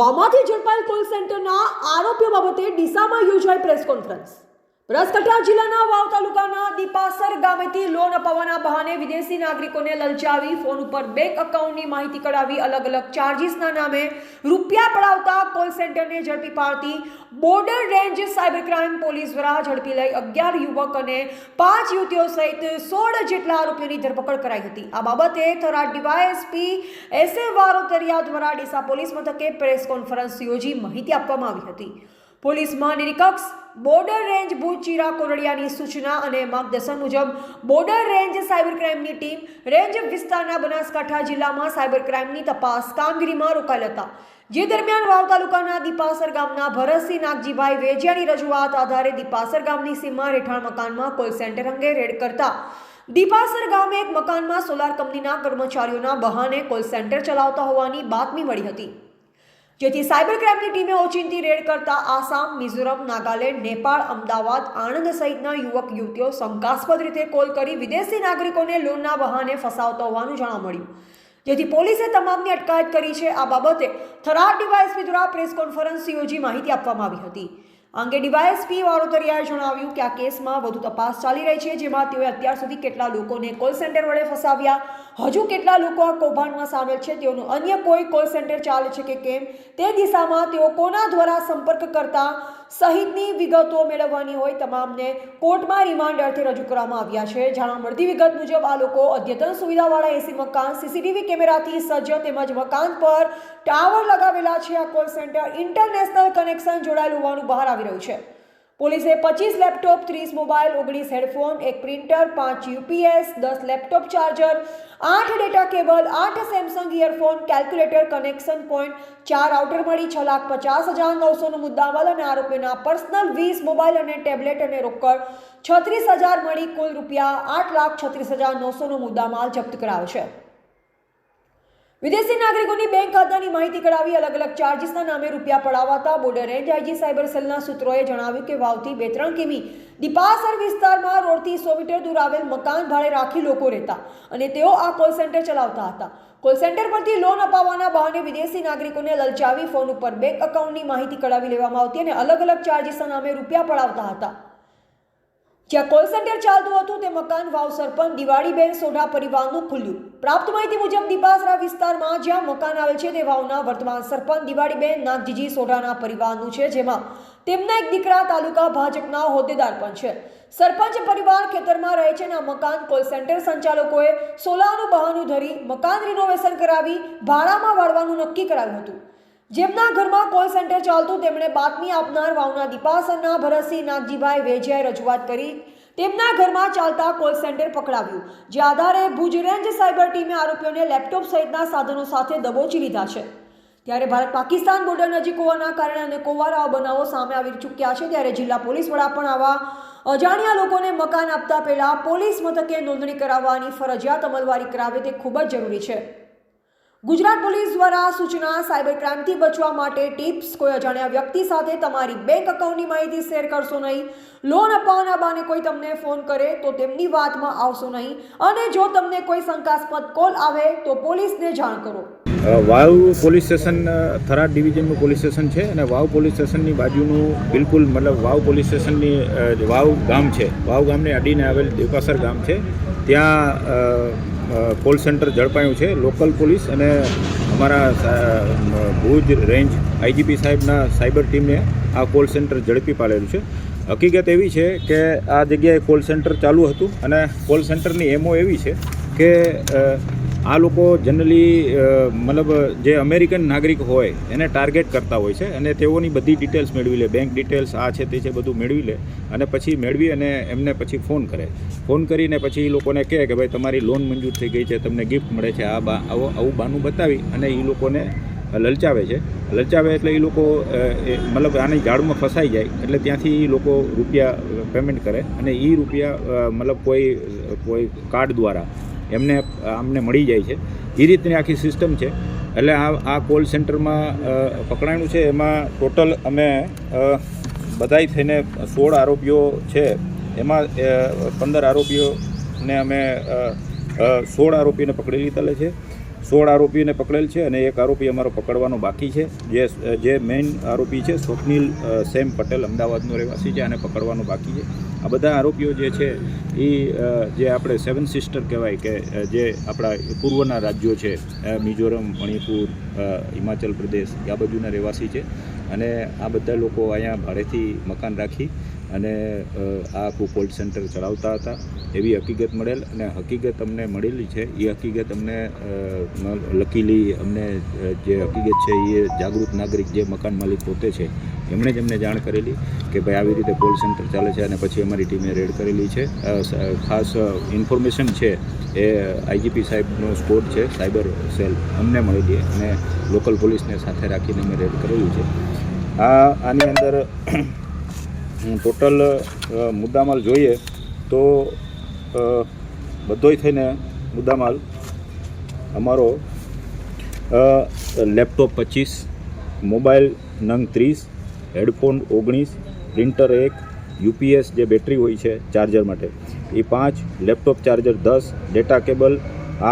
વામાંથી ઝડપાયેલ call સેન્ટરના આરોપીઓ બાબતે ડીસામાં યોજાઈ પ્રેસ કોન્ફરન્સ. બનાસકાંઠા જિલ્લાના વાવ તાલુકાના દીપાસર ગામેથી લોન અપાવવાના બહાને વિદેશી નાગરિકોને લલચાવી ફોન ઉપર બેંક એકાઉન્ટની માહિતી કઢાવી અલગ અલગ ચાર્જીસના નામે રૂપિયા પડાવતા કોલ સેન્ટરને ઝડપી પાડતી border range cyber crime police દ્વારા ઝડપી લઈ અગિયાર યુવક અને પાંચ યુવતીઓ સહિત સોળ જેટલા આરોપીઓની ધરપકડ કરાઈ હતી. આ બાબતે Tharad DYSP S A Varotariya દ્વારા ડીસા પોલીસ મથકે પ્રેસ કોન્ફરન્સ યોજી માહિતી આપવામાં આવી હતી. પોલીસ મહાનિરીક્ષક બોર્ડર રેન્જ ભુજ ચિરા કોરડિયાની સૂચના અને માર્ગદર્શન મુજબ બોર્ડર રેન્જ સાયબર ક્રાઇમની ટીમ રેન્જ વિસ્તારના બનાસકાંઠા જિલ્લામાં સાયબર ક્રાઇમની તપાસ કામગીરીમાં રોકાયેલ હતા. જે દરમિયાન વાવ તાલુકાના દીપાસર ગામના ભરતસિંહ નાગજીભાઈ વેજિયાની રજૂઆત આધારે દીપાસર ગામની સીમા રેઠાણ મકાનમાં કોલ સેન્ટર અંગે રેડ કરતા. દીપાસર ગામે એક મકાનમાં સોલાર કંપનીના કર્મચારીઓના બહાને કોલ સેન્ટર ચલાવતા હોવાની બાતમી મળી હતી. જેથી સાયબર ક્રાઇમની ટીમે ઓચિંતી રેડ કરતા આસામ, મિઝોરમ, નાગાલેન્ડ, નેપાળ, અમદાવાદ, આણંદ સહિતના યુવક, યુવતીઓ શંકાસ્પદ રીતે કોલ કરી વિદેશી નાગરિકોને લોનના બહાને ફસાવતા હોવાનું જાણવા મળ્યું. જેથી પોલીસે તમામની અટકાયત કરી છે. આ બાબતે થરાર ડીવાયએસપી દ્વારા પ્રેસ કોન્ફરન્સ યોજી માહિતી આપવામાં આવી હતી. અંગે ડીવાયએસપી વારોતરિયાએ જણાવ્યું કે આ કેસમાં વધુ તપાસ ચાલી રહી છે, જેમાં તેઓએ અત્યાર સુધી કેટલા લોકોને કોલ સેન્ટર વડે ફસાવ્યા. હજુ કેટલા લોકો આ કૌભાંડમાં સામેલ છે, તેઓનું અન્ય કોઈ કોલ સેન્ટર ચાલે છે કે કેમ? તે દિશામાં તેઓ કોના દ્વારા સંપર્ક કરતા? સહિતની વિગતો મેળવવાની હોય તમામને કોર્ટમાં રિમાન્ડ અર્થે રજૂ કરવામાં આવ્યા છે. જાણવા મળતી વિગત મુજબ આ લોકો અદ્યતન સુવિધાવાળા એસી મકાન સીસીટીવી કેમેરાથી સજ્જ તેમજ મકાન પર ટાવર લગાવેલા છે. આ કોલ સેન્ટર ઇન્ટરનેશનલ કનેક્શન જોડાયેલું હોવાનું બહાર આવી રહ્યું છે. પોલીસે પચીસ લેપટોપ, ત્રીસ મોબાઈલ, ઓગણીસ હેડફોન, એક પ્રિન્ટર, પાંચ યુપીએસ, દસ લેપટોપ ચાર્જર, આઠ ડેટા કેબલ, આઠ Samsung earphone, calculator, connection point, ચાર આઉટર મળી, છ લાખ પચાસ હજાર નવસોનો મુદ્દામાલ અને આરોપીના પર્સનલ વીસ મોબાઈલ અને ટેબ્લેટ અને રોકડ છત્રીસ હજાર મળી, કુલ રૂપિયા આઠ લાખ છત્રીસ હજાર નવસોનો મુદ્દામાલ જપ્ત કરાયો છે વિદેશી નાગરિકોની બેંક ખાતાની માહિતી કઢાવી અલગ અલગ ચાર્જિસના નામે રૂપિયા પડાવાતા બોર્ડર રેન્જ આઈજી સાયબર સેલના સૂત્રોએ જણાવ્યું કે વાવથી બે ત્રણ કિમી દીપાસર વિસ્તારમાં રોડથી સો મીટર દૂર આવેલ મકાન ભાડે રાખી લોકો રહેતા અને તેઓ આ કોલ સેન્ટર ચલાવતા હતા. કોલ સેન્ટર પરથી લોન અપાવવાના બહાને વિદેશી નાગરિકોને લલચાવી ફોન ઉપર બેંક એકાઉન્ટની માહિતી કઢાવી લેવામાં આવતી અને અલગ અલગ ચાર્જિસના નામે રૂપિયા પડાવતા હતા. જ્યાં કોલ સેન્ટર ચાલતું હતું, તે મકાન વાવ સરપંચ દિવાળીબેન સોઢા પરિવારનું ખુલ્યું. પ્રાપ્ત માહિતી મુજબ, દીપાસરા વિસ્તારમાં જ્યાં મકાન આવે છે, તે વાવના વર્તમાન સરપંચ દિવાળીબેન નાગજીજી સોઢાના પરિવારનું છે, જેમાં તેમના એક દીકરા તાલુકા ભાજપના હોદ્દેદાર પણ છે. સરપંચ પરિવાર ખેતરમાં રહે છે અને આ મકાન કોલ સેન્ટર સંચાલકોએ સોલાનું બહાનું ધરી મકાન રિનોવેશન કરાવી, ભાડામાં વાળવાનું નક્કી કરાવ્યું હતું. જેમના ઘરમાં કોલ સેન્ટર ચાલતું, તેમણે બાતમી આપનાર વાવના દીપાસરના ભરતસિંહ નાગજીભાઈ વેજિયાએ રજૂઆત કરી. તેમના ઘરમાં ચાલતા કોલ સેન્ટર પકડાવ્યું, જે આધારે ભુજ રેન્જ સાયબર ટીમે આરોપીઓને લેપટોપ સહિતના સાધનો સાથે દબોચી લીધા છે. ત્યારે ભારત પાકિસ્તાન બોર્ડર નજીક હોવાના કારણે અને કોવારા બનાવો સામે આવી ચૂક્યા છે, ત્યારે જિલ્લા પોલીસ વડા પણ આવા અજાણ્યા લોકોને મકાન આપતા પહેલા પોલીસ મથકે નોંધણી કરાવવાની ફરજિયાત અમલવારી કરાવે તે ખૂબ જ જરૂરી છે. ગુજરાત પોલીસ દ્વારા સૂચના સાયબર ક્રાઇમથી બચવા માટે ટિપ્સ. કોઈ અજાણ્યા વ્યક્તિ સાથે તમારી બેંક એકાઉન્ટની માહિતી શેર કરશો નહીં. લોન અપાવવાના બાને કોઈ તમને ફોન કરે તો તેમની વાતમાં આવશો નહીં. અને જો તમને કોઈ શંકાસ્પદ કોલ આવે તો પોલીસને જાણ કરો. વાવ પોલીસ સ્ટેશન થરાદ ડિવિઝનનું પોલીસ સ્ટેશન છે અને વાવ પોલીસ સ્ટેશનની બાજુનું બિલકુલ મતલબ વાવ પોલીસ સ્ટેશનની વાવ ગામ છે. વાવ ગામને અડીને આવેલ દેવકાસર ગામ છે. ત્યાં કોલ સેન્ટર ઝડપાયું છે. લોકલ પોલીસ અને અમારા ભુજ રેન્જ આઈજીપી સાહેબના સાયબર ટીમને આ કોલ સેન્ટર ઝડપી પાડેલું છે. હકીકત એવી છે કે આ જગ્યાએ કોલ સેન્ટર ચાલુ હતું અને કોલ સેન્ટરની એમઓ એવી છે કે આ લોકો જનરલી મતલબ જે અમેરિકન નાગરિક હોય, એને ટાર્ગેટ કરતા હોય છે અને તેઓની બધી ડિટેલ્સ મેળવી લે. બેંક ડિટેલ્સ આ છે, તે છે, બધું મેળવી લે અને પછી મેળવી અને એમને પછી ફોન કરે. ફોન કરીને પછી એ લોકોને કહે કે ભાઈ, તમારી લોન મંજૂર થઈ ગઈ છે, તમને ગિફ્ટ મળે છે, આ બા, આવો, આવું બાનું બતાવી. અને એ લોકોને લલચાવે છે. લલચાવે એટલે એ લોકો મતલબ આની જાળમાં ફસાઈ જાય એટલે ત્યાંથી એ લોકો રૂપિયા પેમેન્ટ કરે અને એ રૂપિયા મતલબ કોઈ કોઈ કાર્ડ દ્વારા એમને અમને મળી જાય છે. એ રીતની આખી સિસ્ટમ છે. એટલે આ આ કોલ સેન્ટરમાં પકડાયું છે. એમાં ટોટલ અમે બધાય થઈને સોળ આરોપીઓ છે. એમાં પંદર આરોપીઓને અમે સોળ આરોપીને પકડી લીધેલા છે. સોળ આરોપીઓને પકડેલ છે અને એક આરોપી અમારો પકડવાનો બાકી છે. જે જે મેઇન આરોપી છે સ્વપ્નિલ સેમ પટેલ અમદાવાદનો રહેવાસી છે આને પકડવાનો બાકી છે. આ બધા આરોપીઓ જે છે, એ જે આપણે સેવન સિસ્ટર કહેવાય કે જે આપણા પૂર્વના રાજ્યો છે મિઝોરમ, મણિપુર હિમાચલ પ્રદેશ આ બાજુના રહેવાસી છે. અને આ બધા લોકો અહીંયા ભાડેથી મકાન રાખી અને આ આખું કોલ્ડ સેન્ટર ચલાવતા હતા. એવી હકીકત મળેલ અને હકીકત અમને મળેલી છે. એ હકીકત અમને લકીલી અમને જે હકીકત છે, એ જાગૃત નાગરિક જે મકાન માલિક પોતે છે એમણે જ અમને જાણ કરેલી કે ભાઈ આવી રીતે કોલ સેન્ટર ચાલે છે અને પછી અમારી ટીમે રેડ કરેલી છે. ખાસ ઇન્ફોર્મેશન છે એ આઈજીપી સાહેબનો સ્કોડ છે સાયબર સેલ અમને મળેલી અને લોકલ પોલીસને સાથે રાખીને અમે રેડ કરેલું છે. આ, આની અંદર ટોટલ મુદ્દામાલ જોઈએ તો બધોય થઈને મુદ્દામાલ, અમારો લેપટોપ પચીસ મોબાઈલ નંગ ત્રીસ હેડફોન ઓગણીસ, પ્રિન્ટર એક, યુપીએસ જે બેટરી હોય છે ચાર્જર માટે. એ પાંચ, લેપટોપ ચાર્જર દસ, ડેટા કેબલ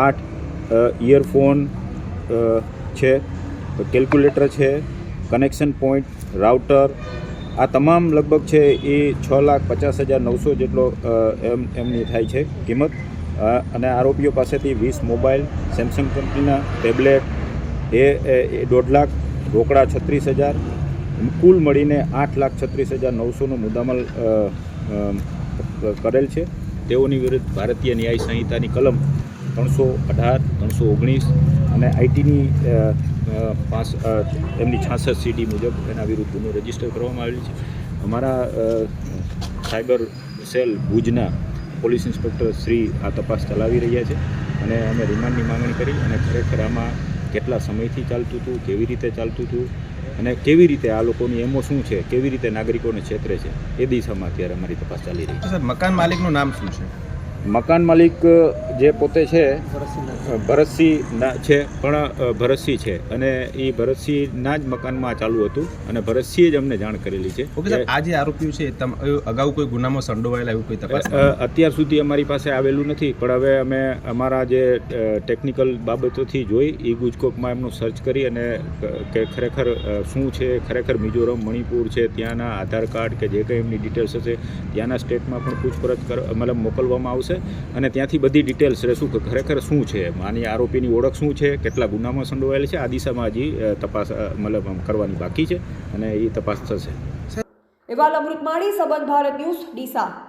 આઠ ઇયરફોન છે, કેલ્ક્યુલેટર છે, કનેક્શન પોઈન્ટ, રાઉટર. આ તમામ લગભગ છે એ છ લાખ પચાસ હજાર નવસો જેટલો એમ, એમની થાય છે કિંમત. અને આરોપીઓ પાસેથી વીસ મોબાઈલ, સેમસંગ કંપનીના ટેબ્લેટ એ દોઢ લાખ, રોકડા છત્રીસ હજાર કુલ મળીને આઠ લાખ છત્રીસ હજાર નવસોનો મુદ્દામાલ કરેલ છે. તેઓની વિરુદ્ધ ભારતીય ન્યાય સંહિતાની કલમ ત્રણસો અઢાર, ત્રણસો ઓગણીસ અને આઈટીની પાસ એમની છાસઠ સીડી મુજબ એના વિરુદ્ધ ગુનો રજિસ્ટર કરવામાં આવેલ છે. અમારા સાયબર સેલ ભુજના પોલીસ ઇન્સ્પેક્ટર શ્રી આ તપાસ ચલાવી રહ્યા છે અને અમે રિમાન્ડની માંગણી કરી અને ખરેખર આમાં કેટલા સમયથી ચાલતું હતું, કેવી રીતે ચાલતું હતું અને કેવી રીતે આ લોકોની એમો શું છે? કેવી રીતે નાગરિકોને છેતરે છે? એ દિશામાં અત્યારે અમારી તપાસ ચાલી રહી છે. મકાન માલિકનું નામ શું છે? મકાન માલિક જે પોતે છે ભરતસિંહ ના છે. પણ ભરતસિંહ છે. અને એ ભરતસિંહના જ મકાનમાં ચાલુ હતું અને ભરતસિંહે જ અમને જાણ કરેલી છે. ઓકે સર આ જે આરોપીઓ છે તમ અગાઉ કોઈ ગુનામાં સંડોવાયેલા એવું કોઈ તપાસ અત્યાર સુધી અમારી પાસે આવેલું નથી પણ હવે અમે અમારા જે ટેકનિકલ બાબતોથી જોઈ એ ગુજકોપમાં એમનું સર્ચ કરી અને કે ખરેખર શું છે ખરેખર મિઝોરમ મણિપુર છે ત્યાંના આધાર કાર્ડ કે જે કંઈ એમની ડિટેલ્સ હશે ત્યાંના સ્ટેટમાં પણ પૂછપરછ કર મતલબ મોકલવામાં આવશે. અને ત્યાંથી બધી ડિટેલ્સ રહેશું કે, ખરેખર શું છે? આની આરોપીની ઓળખ શું છે? કેટલા ગુનામાં સંડોવાયેલ છે? આ દિશામાં હજી તપાસ મતલબ કરવાની બાકી છે અને એ તપાસ થશે. એવા અમૃત માળી, સંબંધ ભારત ન્યૂઝ, ડીસા.